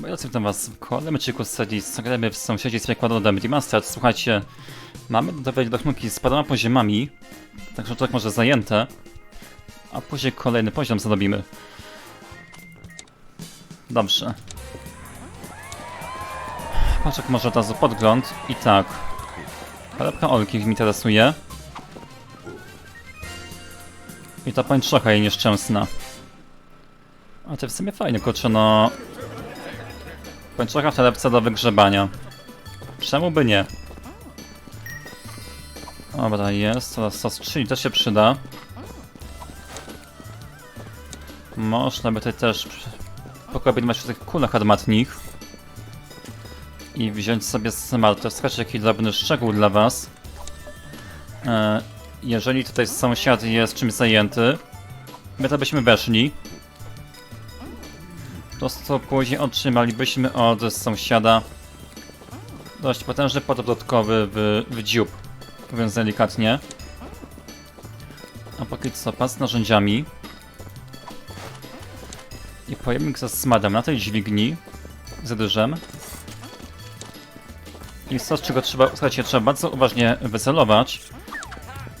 Bo ja witam was w kolejnym odcinku z serii Zagrajmy w sąsiedztwie Quadrodem Remastered. Słuchajcie, mamy dodawać do chmurki z paroma poziomami, także to tak może zajęte, a później kolejny poziom zrobimy. Dobrze. Paczek może od razu podgląd i tak. Chlebka Olki mi interesuje. I ta pańczocha jej nieszczęsna. A to w sumie fajnie, kurczę, no... Pańczocha w torebce do wygrzebania. Czemu by nie? Dobra, jest. Teraz sos chili też się przyda. Można by tutaj też pokombinować w tych kulach armatnich. I wziąć sobie smart. To jest jakiś drobny szczegół dla was. E, jeżeli tutaj sąsiad jest czymś zajęty, my to byśmy weszli. Po prostu później otrzymalibyśmy od sąsiada dość potężny potop dodatkowy w, w dziób, mówiąc delikatnie. A póki co pas z narzędziami. I pojemnik ze smadem na tej dźwigni z dyżem. I coś, czego trzeba, słuchajcie, trzeba bardzo uważnie wycelować,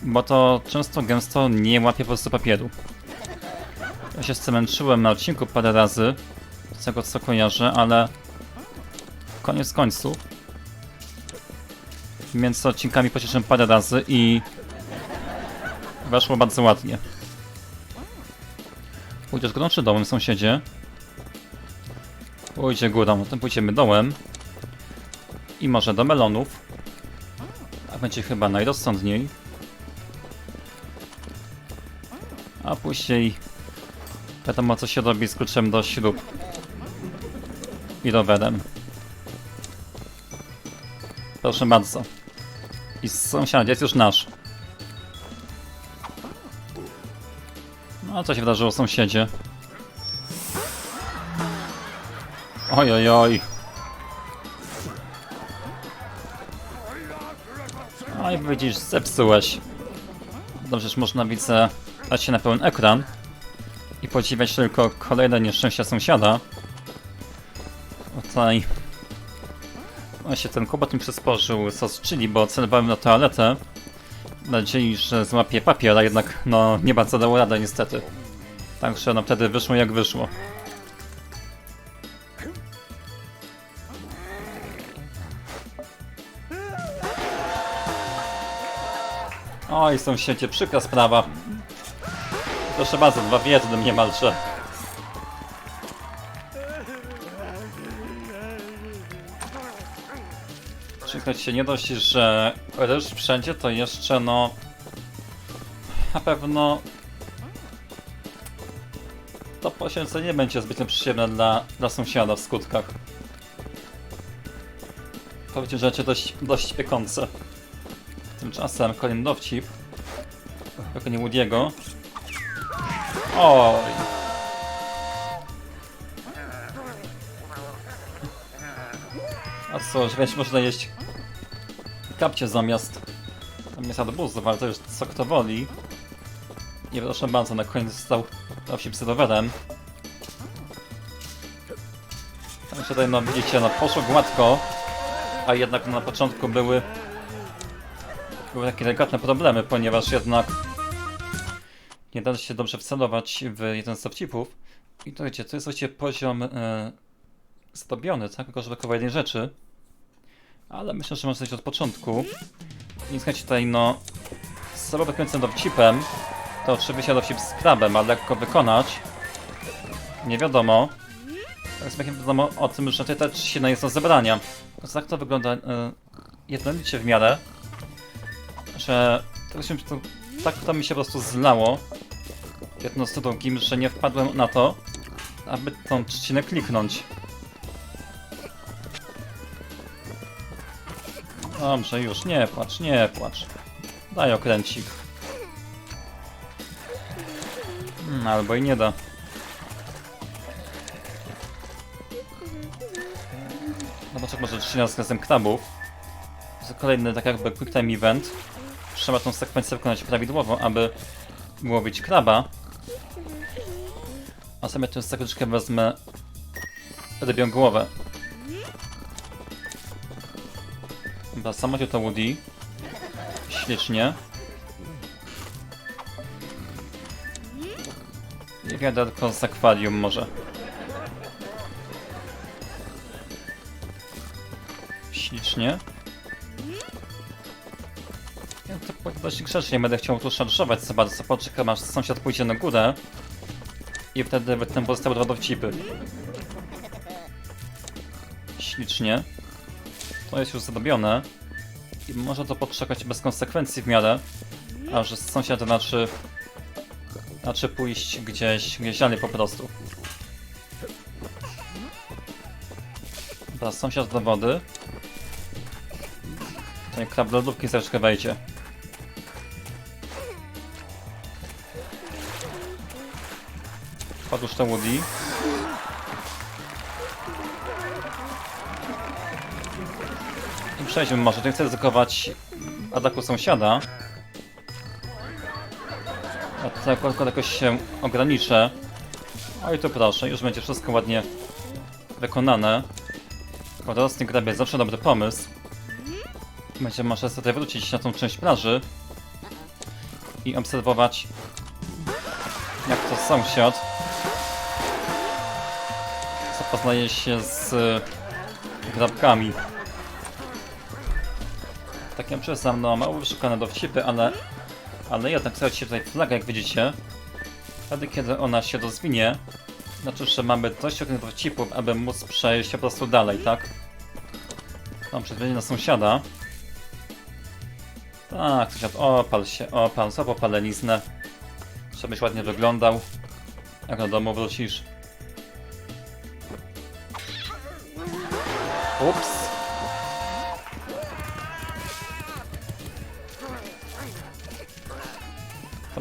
bo to często gęsto nie łapie po prostu papieru. Ja się scemęczyłem na odcinku parę razy, z tego co kojarzę, ale koniec końców między odcinkami pocieszyłem parę razy i weszło bardzo ładnie. Pójdziesz górą czy dołem, sąsiedzie? Pójdzie górą, potem pójdziemy dołem. I może do melonów. A będzie chyba najrozsądniej. A później wiadomo co się robi z kluczem do śrub. I rowerem. Proszę bardzo. I sąsiad jest już nasz. No, co się wydarzyło sąsiedzie? Oj, oj, oj. Oj, widzisz, zepsułeś. Dobrze, że można widzę dać się na pełen ekran i podziwiać tylko kolejne nieszczęścia sąsiada. Tutaj właśnie ten kłopot mi przysporzył sos chili, bo celowałem na toaletę w nadziei, że złapie papier, a jednak no nie bardzo dało radę niestety. Także no wtedy wyszło jak wyszło. Oj, sąsiedzie, przykra sprawa. Proszę bardzo, dwa w jednym niemalże. Przyznać się, nie dość, że ryż wszędzie, to jeszcze no... Na pewno... To poświęcenie nie będzie zbyt przyjemne dla, dla sąsiada w skutkach. To będzie rzeczy dość, dość piekące. Tymczasem kolejny dowcip. Jako nie Woody'ego. Oj. A co, że będzie można jeść kapcie zamiast zamiast arbuzów, ale to już co kto woli. I proszę bardzo, na koniec został dowcip z rowerem. Tam się tutaj, no widzicie, no poszło gładko, a jednak na początku były były takie delikatne problemy, ponieważ jednak nie da się dobrze wcelować w jeden z dowcipów. I to wiecie, to jest właściwie poziom zdobiony, tak? Tylko, że brakowało jednej rzeczy. Ale myślę, że można coś od początku. I słuchajcie, tutaj no... Sobą wykręcnym dowcipem, to oczywiście dowcip z krabem, a lekko wykonać. Nie wiadomo. Tak jak wiadomo o tym, że tutaj też się jest do zebrania. Tak to wygląda e, jednolicie w miarę że to się to, tak to mi się po prostu zlało jedno z drugim, że nie wpadłem na to, aby tą trzcinę kliknąć. Dobrze, już, nie płacz, nie płacz. Daj okręcik. Hmm, albo i nie da. Zobaczę, może trzcina z razem krabów. To kolejny tak jakby quick time event trzeba tą sekwencję wykonać prawidłowo, aby łowić kraba. A sobie tę sekundeczkę wezmę rybią głowę. Dobra, samochód to Woody. Ślicznie. I wiaderko z akwarium może. Ślicznie. Ja to powiem dość grzecznie, będę chciał tu szarżować za bardzo. Poczekam aż sąsiad pójdzie na górę. I wtedy wytnę pozostałe dwa dowcipy. Ślicznie. To jest już zrobione. I może to poczekać bez konsekwencji w miarę. A że sąsiad znaczy... Znaczy pójść gdzieś, gdzieś dalej po prostu. Teraz sąsiad do wody. Ten krab lodówki troszeczkę wejdzie. Otóż to Woody. Przejdźmy może, nie chcę ryzykować ataku sąsiada. A tutaj akurat jakoś się ograniczę. O i tu proszę, już będzie wszystko ładnie wykonane. Wodorostnik grabie zawsze dobry pomysł. Będziemy może sobie wrócić na tą część plaży i obserwować jak to sąsiad zapoznaje się z grabkami. Tak przyznam, no mało wyszukane dowcipy, ale, ale jednak stać się tutaj flaga, jak widzicie. Wtedy, kiedy ona się rozwinie, znaczy, że mamy dość określonych dowcipów, aby móc przejść po prostu dalej, tak? Mam przyzwolenie na sąsiada. Tak, sąsiad, opal się, opal, złap opaleniznę. Żebyś ładnie wyglądał. Jak do domu wrócisz. Ups.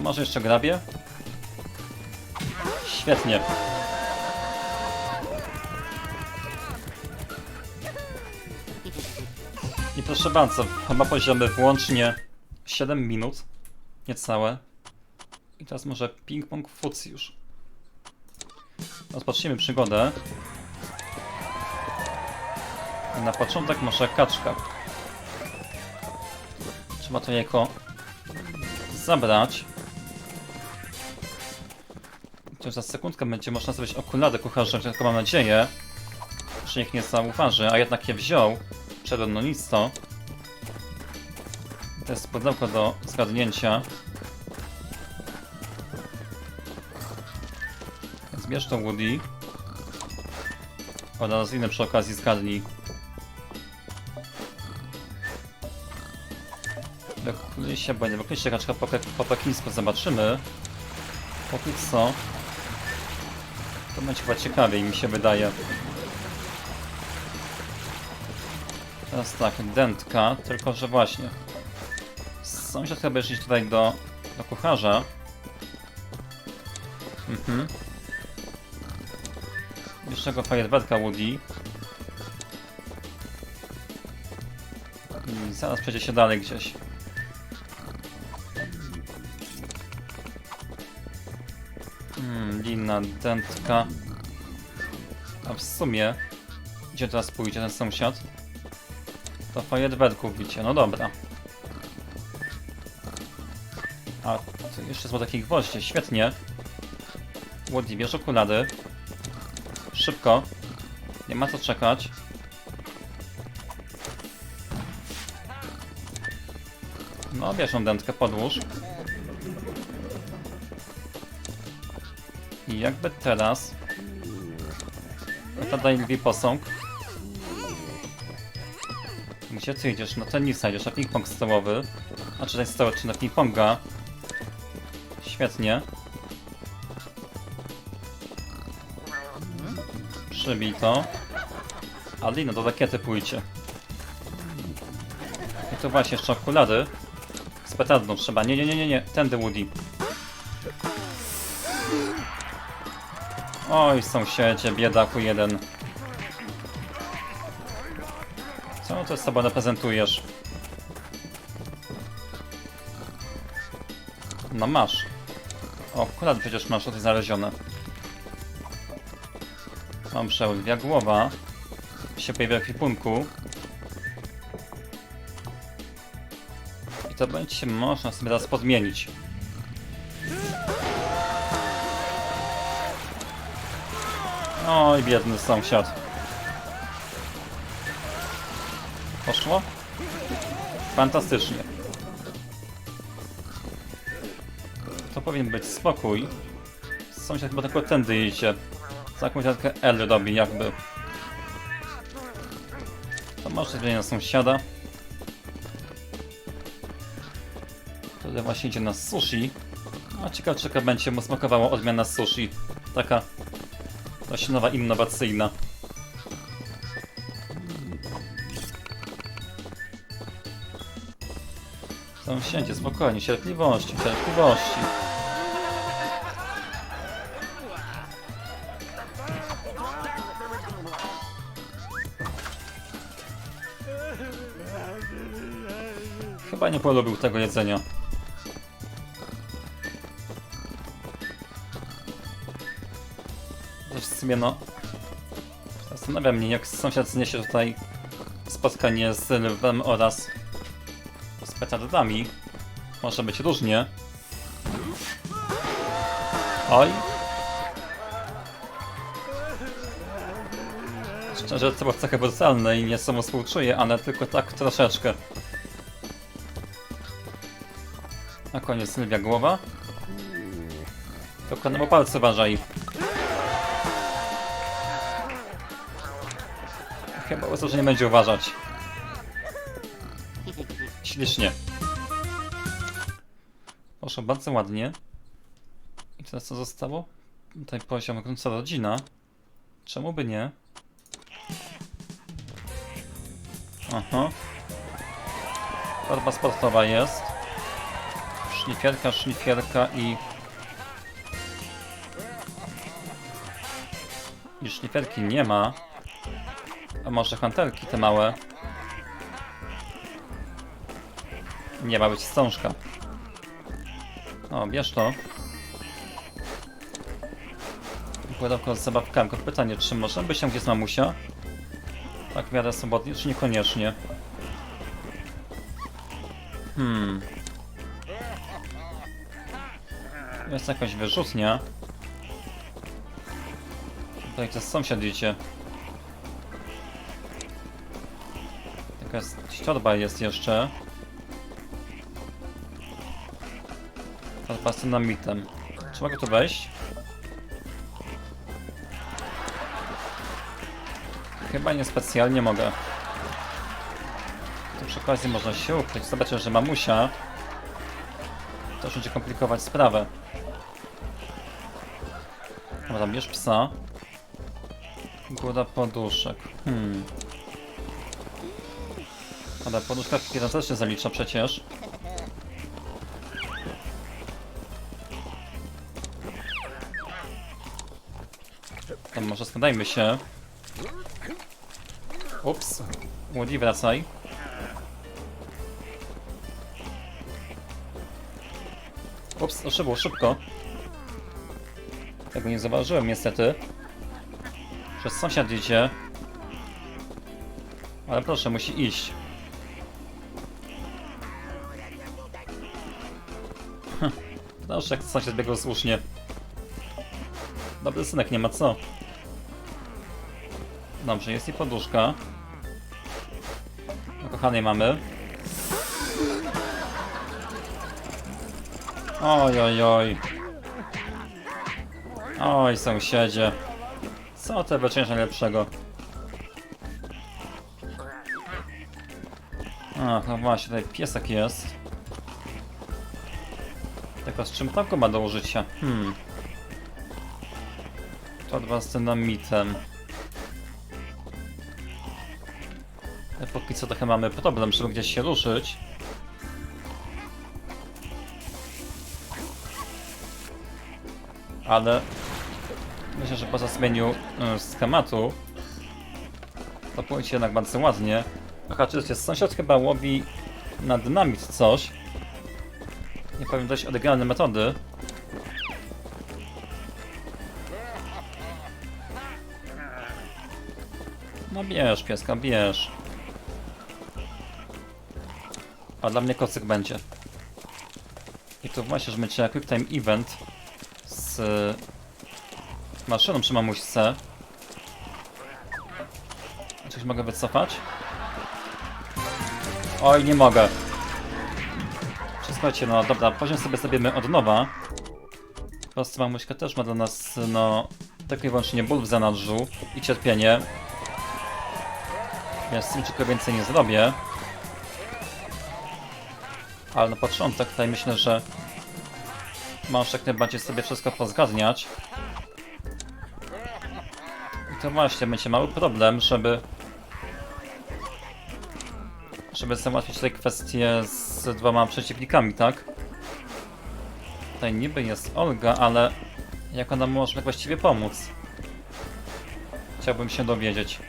Może jeszcze grabie? Świetnie. I proszę bardzo, chyba poziomy włącznie 7 minut. Niecałe. I teraz może ping-pong fuc już. Rozpocznijmy przygodę. Na początek może kaczka. Trzeba to jako zabrać. Chociaż za sekundkę będzie można zrobić okulary kucharza, tylko mam nadzieję, że nikt nie zauważy, a jednak je wziął. Mną nic to. Jest pudełko do zgadnięcia. Zbierz to Woody. Oraz inne przy okazji zgadnij. Się, bo nie się raczka po, po pekińsku zobaczymy. Póki co. To będzie chyba ciekawiej mi się wydaje. Teraz tak, dentka, tylko że właśnie. Sąsiad chyba iść tutaj do, do kucharza. Mhm. Jeszcze go fajerwerka Woody. I zaraz przejdzie się dalej gdzieś. Lina, dentka. A w sumie... Gdzie teraz pójdzie ten sąsiad? To fajerwerków bicie, no dobra. A, tu jeszcze są takie gwoździe, świetnie. Woody, bierz okulary. Szybko. Nie ma co czekać. No, bierz tą dętkę, podłóż. Jakby teraz... Tata lwi posąg. Gdzie ty idziesz? No tenisa idziesz, na ping-pong stołowy. A czy stoły, czy na ping-ponga? Świetnie. Przybij to. Alina, do rakiety pójdzie. I tu właśnie jeszcze okulary. Z petardą trzeba. Nie, nie, nie, nie, nie. Tędy Woody. Oj, sąsiedzie, biedaku jeden. Co ty z sobą reprezentujesz? No masz. O, akurat przecież masz tutaj znalezione. Mam przełdwia głowa. Się pojawia w ekwipunku. I to będzie można sobie teraz podmienić. Oj, biedny sąsiad. Poszło? Fantastycznie. To powinien być spokój. Sąsiad chyba tylko tędy idzie. Za jakąś L robi jakby. To może zmienię sąsiada. Który właśnie idzie na sushi. A ciekawe, czy taka będzie mu smakowała odmiana sushi. Taka dość nowa, innowacyjna. Sąsiedzie, spokojnie, cierpliwości, cierpliwości. Chyba nie polubił tego jedzenia. Sumie no... Zastanawia mnie, jak sąsiad zniesie tutaj spotkanie z lwem oraz z petardami. Może być różnie. Oj. Szczerze, to było trochę brutalne i nie samo współczuję, ale tylko tak troszeczkę. Na koniec lwia głowa. Tylko na palce uważaj. To, że nie będzie uważać. Ślicznie. Poszło bardzo ładnie. I teraz co zostało? Tutaj poziom końca rodzina. Czemu by nie? Aha. Torba sportowa jest. Szlifierka, szlifierka i... I szlifierki nie ma. A może hantelki te małe? Nie ma być wstążka. O, bierz to. Pudełko z zabawkami. Pytanie, czy możemy być tam, gdzie jest mamusia? Tak w miarę swobodnie, czy niekoniecznie? Hmm. Jest jakaś wyrzutnia. Tutaj to sąsiad idzie. Jakaś torba jest jeszcze. Z dynamitem. Czy mogę tu wejść? Chyba niespecjalnie mogę. To przy okazji można się ukryć. Zobaczę, że mamusia. Już będzie komplikować sprawę. Dobra, bierz psa. Góra poduszek. Hmm. Ale poduszka kiedy też się zalicza przecież. To może składajmy się. Ups. Woody, wracaj. Ups, to szybko, szybko. Tego nie zauważyłem niestety. Przez sąsiad idzie. Ale proszę, musi iść. Proszę, jak sąsiad biegł słusznie. Dobry synek, nie ma co. Dobrze, jest i poduszka. No, kochanej mamy. Oj, oj, oj. Oj, sąsiedzie. Co te wyczynisz najlepszego? Ach, no właśnie, tutaj piesek jest. Tylko z czym taką ma do użycia? Hmm. To dwa z dynamitem. Ale Póki co trochę mamy problem, żeby gdzieś się ruszyć. Ale myślę, że poza zmieniu y, schematu to pójdzie jednak bardzo ładnie. Aha, czy jest sąsiad chyba łowi na dynamit coś. Nie powiem dość oryginalne metody. No bierz pieska, bierz. A dla mnie kocyk będzie. I tu właśnie, że będzie Quick Time Event z maszyną przy mamuśce. Coś mogę wycofać? Oj, nie mogę. Słuchajcie, no dobra, poziom sobie zrobimy od nowa. Po prostu mamuśka też ma dla nas, no, tylko i wyłącznie ból w zanadrzu i cierpienie. Ja z tym tylko więcej nie zrobię. Ale na początek tutaj myślę, że możesz jak najbardziej sobie wszystko pozgadniać. I to właśnie będzie mały problem, żeby żeby załatwić te kwestie z dwoma przeciwnikami, tak? Tutaj niby jest Olga, ale jak ona może tak właściwie pomóc? Chciałbym się dowiedzieć.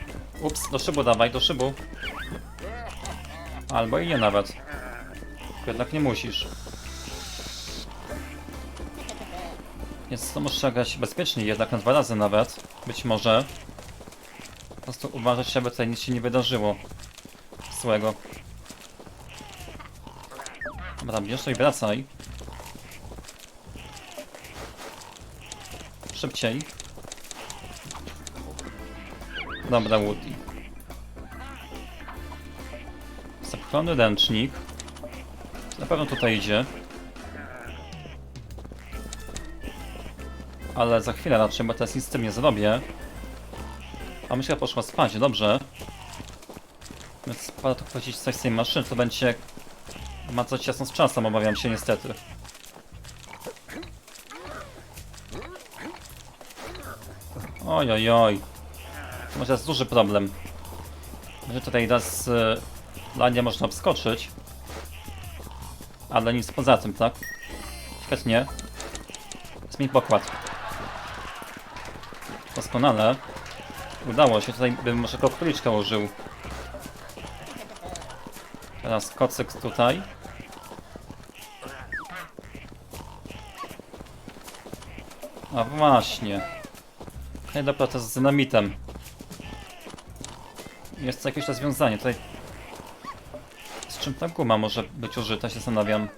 Ups, do szybu dawaj, do szybu. Albo i nie nawet. Jednak nie musisz. Więc to muszę grać bezpiecznie, jednak na dwa razy nawet. Być może. Po prostu uważać, żeby tutaj nic się nie wydarzyło. Złego. Dobra, bierz to i wracaj. Szybciej. Dobra, Woody. Zapchany ręcznik. Na pewno tutaj idzie. Ale za chwilę raczej, bo teraz nic z tym nie zrobię. A myślę, że poszła spać, dobrze. Więc spada tu powiedzieć coś z tej maszyny, to będzie ma coś ciasno z czasem, obawiam się niestety. Oj, oj, oj. To może jest duży problem. Że tutaj raz y, można wskoczyć. Ale nic poza tym, tak? Świetnie. Zmień pokład. Doskonale. Udało się, tutaj bym może króliczka użył. Teraz kocyk tutaj. A właśnie. Hej, dobra, to z dynamitem. Jest jakieś rozwiązanie. Tutaj... Z czym ta guma może być użyta, się zastanawiam.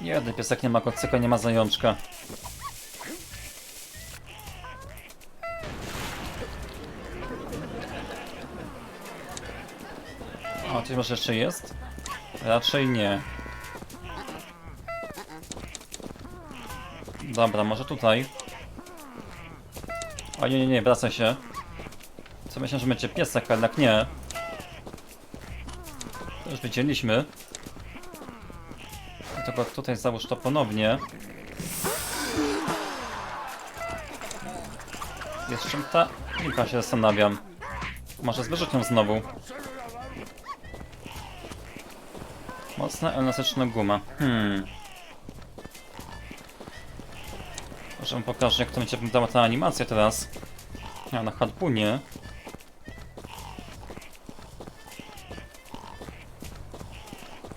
Jeden piesek nie ma kocyka, nie ma zajączka. O, coś może jeszcze jest? Raczej nie. Dobra, może tutaj. O nie, nie, nie, wraca się. Co myślę, że będzie piesek, ale jednak nie. To już widzieliśmy. Tylko tutaj załóż to ponownie. Jest czym ta linka się zastanawiam. Może z wyrzutnią znowu. Mocna elastyczna guma. Hmm. Może wam pokażę, jak to będzie wyglądała ta animacja teraz. Ja na harpunie.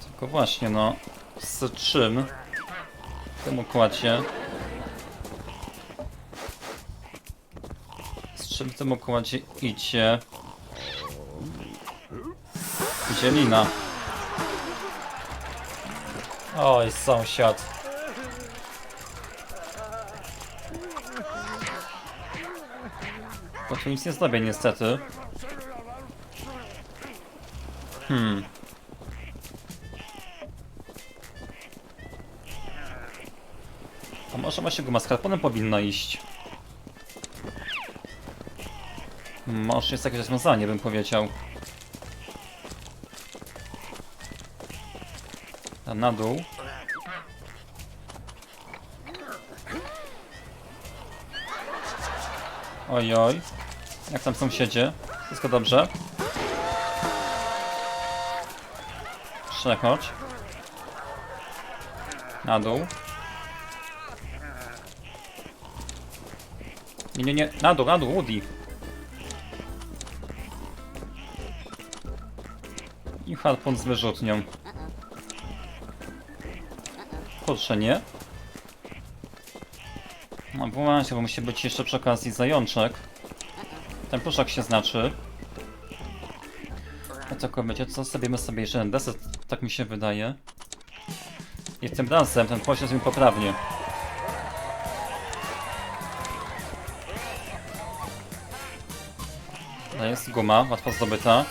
Tylko właśnie, no. Z czym? W tym układzie. Z czym w tym układzie idzie? Idzie lina. Oj, sąsiad. Tu nic nie zrobię niestety. Hmm. A może właśnie guma z harponem powinno iść? Może jest jakieś rozwiązanie, bym powiedział. A na dół. Oj, oj. Jak tam sąsiedzie? Wszystko dobrze? Przechodź. Na dół. Nie, nie, nie. Na dół, na dół, Woody. I harpun z wyrzutnią. Kurczę, nie? No właśnie, bo musi być jeszcze przy okazji zajączek. Ten pluszak się znaczy. A co wiecie, co zrobimy sobie jeszcze jeden deset, tak mi się wydaje. I tym razem ten poziom zrobimy poprawnie. To jest guma, łatwo zdobyta.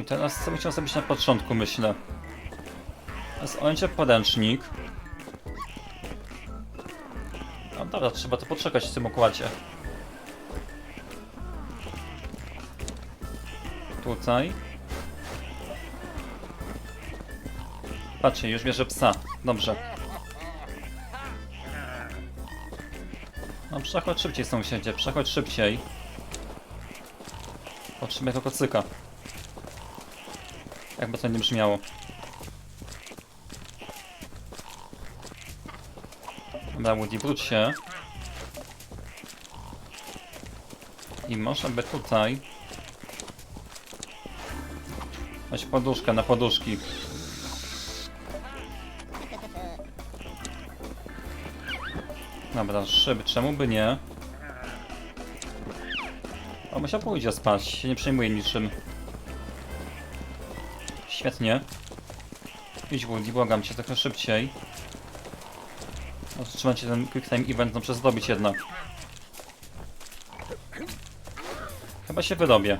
I teraz co chciał zrobić na początku, myślę. Ojęcie podręcznik. Dobra, trzeba to poczekać w tym układzie. Tutaj. Patrzcie, już bierze psa. Dobrze. No przechodź szybciej sąsiedzie, przechodź szybciej. Potrzebuję tylko cyka. Jakby to nie brzmiało. Dobra, Woody, wróć się. I może by tutaj... Weź poduszkę na poduszki. Dobra, szyby, czemu by nie? O, musiał pójdzie spać, się nie przejmuje niczym. Świetnie. Idź Woody, błagam cię trochę szybciej. Cię ten quick time event no przez zdobyć jednak. Chyba się wyrobię.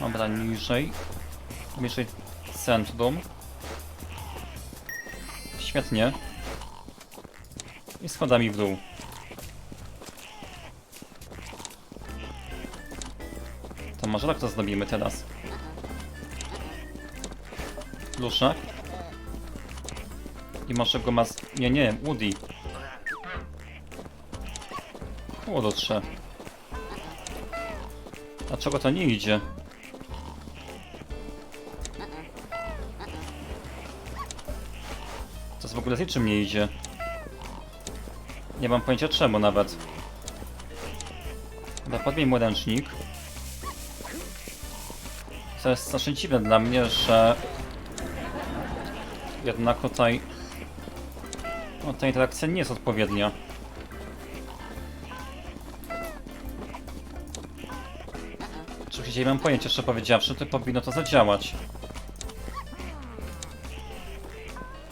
Dobra, niżej. Niżej centrum. Świetnie. I schodami w dół. To może tak to zrobimy teraz. Luszak. I może go ma... z- Nie, nie, Woody. Kurczę. Dlaczego to nie idzie? To w ogóle z niczym nie idzie. Nie mam pojęcia czemu nawet. Dobra, podmień ręcznik. To jest strasznie dziwne dla mnie, że jednak tutaj no, ta interakcja nie jest odpowiednia. Nie mam pojęcia, jeszcze powiedziawszy, to powinno to zadziałać.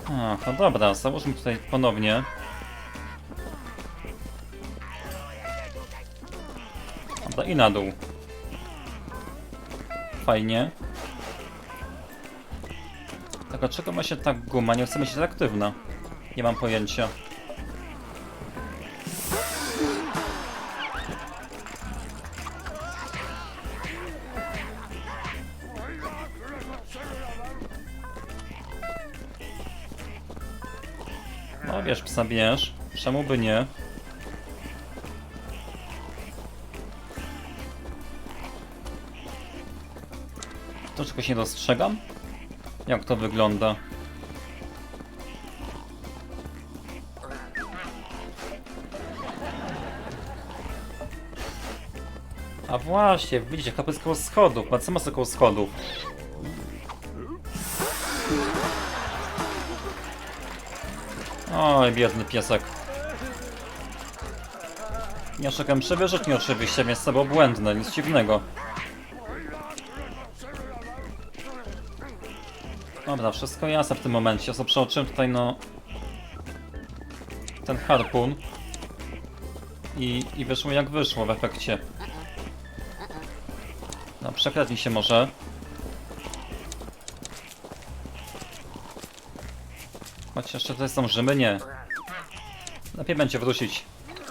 Ach, no dobra, załóżmy tutaj ponownie. Dobra, i na dół. Fajnie. Tak, a czego ma się tak guma? Nie chce być aktywna. Nie mam pojęcia. Bierz. Czemu by nie? To czegoś nie dostrzegam? Jak to wygląda? A właśnie, widzicie, jest koło schodów. Ma co ma koło schodów? Oj, biedny piesek. Szukam przewyżyczni oczywiście, więc to było błędne, nic dziwnego. Dobra, wszystko jasne w tym momencie. Ja przeoczyłem tutaj, no... Ten harpun. I, I wyszło jak wyszło w efekcie. No, przekradnij się może. Choć jeszcze tutaj zdążymy? Nie. Lepiej będzie wrócić.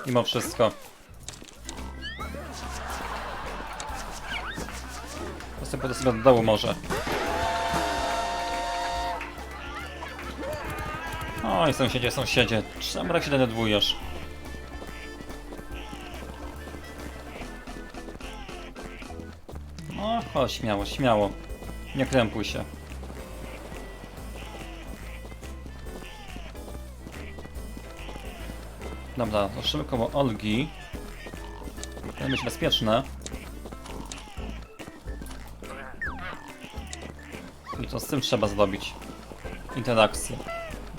Mimo wszystko. To sobie pójdę sobie do dołu może. Oj, sąsiedzie, sąsiedzie. Czemu tak się denerwujesz? No, chodź, śmiało, śmiało. Nie krępuj się. Dobra, to szybko koło Olgi. Powinno być bezpieczne. I to z tym trzeba zrobić. interakcji.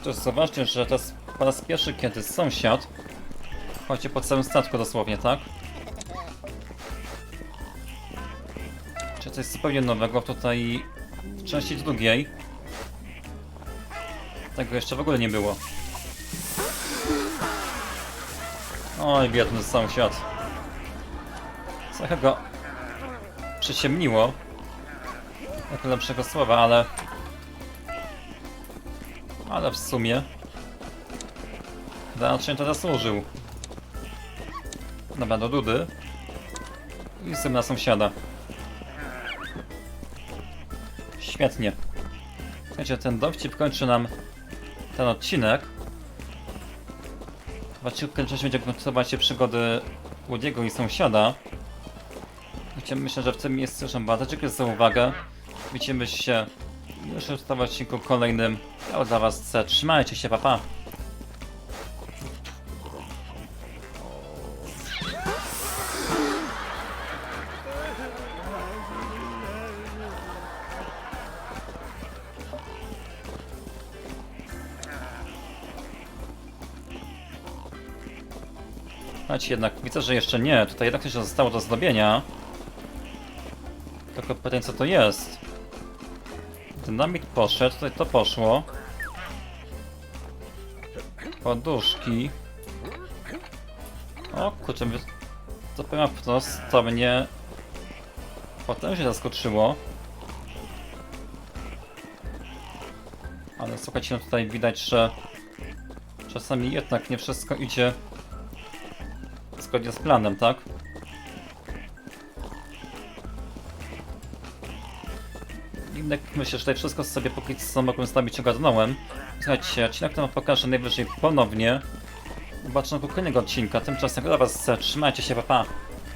To zauważcie, że to jest po raz pierwszy, kiedy sąsiad chodzi po całym statku dosłownie, tak? Czy coś zupełnie nowego tutaj w części drugiej? Tego jeszcze w ogóle nie było. Oj, biedny sąsiad. Trochę go przyciemniło. Jako lepszego słowa, ale... Ale w sumie... Raczej to zasłużył. Dobra, do Dudy. I z tym na sąsiada. Świetnie. Słuchajcie, ten dowcip kończy nam ten odcinek. Zobaczymy, kiedy będzie kontynuować się przygody Woody'ego i sąsiada. Słuchajcie, Myślę, że w tym miejscu już bardzo dziękuję za uwagę. Widzimy się już w odcinku kolejnym. Ja dla was. Trzymajcie się, papa. Pa. Słuchajcie, jednak widzę, że jeszcze nie. Tutaj jednak coś zostało do zdobienia. Tylko pytanie, co to jest? Dynamit poszedł, tutaj to poszło. Poduszki. O kurczę, to powiem wprost, to mnie potężnie zaskoczyło. Ale słuchajcie, no tutaj widać, że czasami jednak nie wszystko idzie zgodnie z planem, tak? Jednak myślę, że tutaj wszystko sobie póki co stawić ogarnąłem. Słuchajcie, odcinek ten pokażę najwyżej ponownie. Zobaczę na kolejnego odcinka. Tymczasem dla was trzymajcie się, pa pa!